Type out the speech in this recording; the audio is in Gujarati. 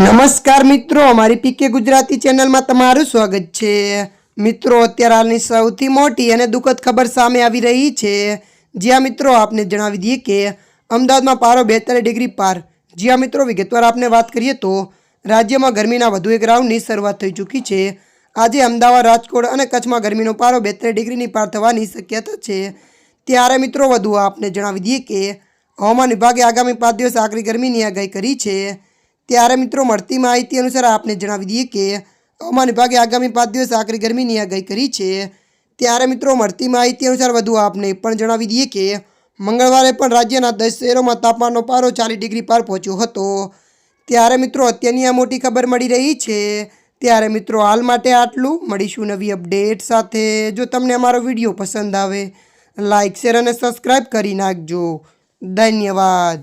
નમસ્કાર મિત્રો, અમારી પીકે ગુજરાતી ચેનલમાં તમારું સ્વાગત છે. મિત્રો, અત્યારે હાલની સૌથી મોટી અને દુઃખદ ખબર સામે આવી રહી છે. જ્યાં મિત્રો, આપને જણાવી દઈએ કે અમદાવાદમાં પારો બેતાલીસ ડિગ્રી પાર. જ્યાં મિત્રો, વિગતવાર આપને વાત કરીએ તો રાજ્યમાં ગરમીના વધુ એક રાઉન્ડની શરૂઆત થઈ ચૂકી છે. આજે અમદાવાદ, રાજકોટ અને કચ્છમાં ગરમીનો પારો બેતાલીસ ડિગ્રીની પાર થવાની શક્યતા છે. ત્યારે મિત્રો, વધુ આપને જણાવી દઈએ કે હવામાન વિભાગે આગામી પાંચ દિવસ આકરી ગરમીની આગાહી કરી છે. ત્યારે મિત્રો મળતી માહિતી અનુસાર આપને જણાવી દઈએ કે હવામાન વિભાગે આગામી પાંચ દિવસ આકરી ગરમીની આગાહી કરી છે. ત્યારે મિત્રો મળતી માહિતી અનુસાર વધુ આપને પણ જણાવી દઈએ કે મંગળવારે પણ રાજ્યના દસ શહેરોમાં તાપમાનનો પારો ચાલીસ ડિગ્રી પાર પહોંચ્યો હતો. ત્યારે મિત્રો અત્યારની આ મોટી ખબર મળી રહી છે. ત્યારે મિત્રો હાલ માટે આટલું. મળીશું નવી અપડેટ સાથે. જો તમને અમારો વીડિયો પસંદ આવે લાઇક શેર અને સબસ્ક્રાઈબ કરી નાખજો. ધન્યવાદ.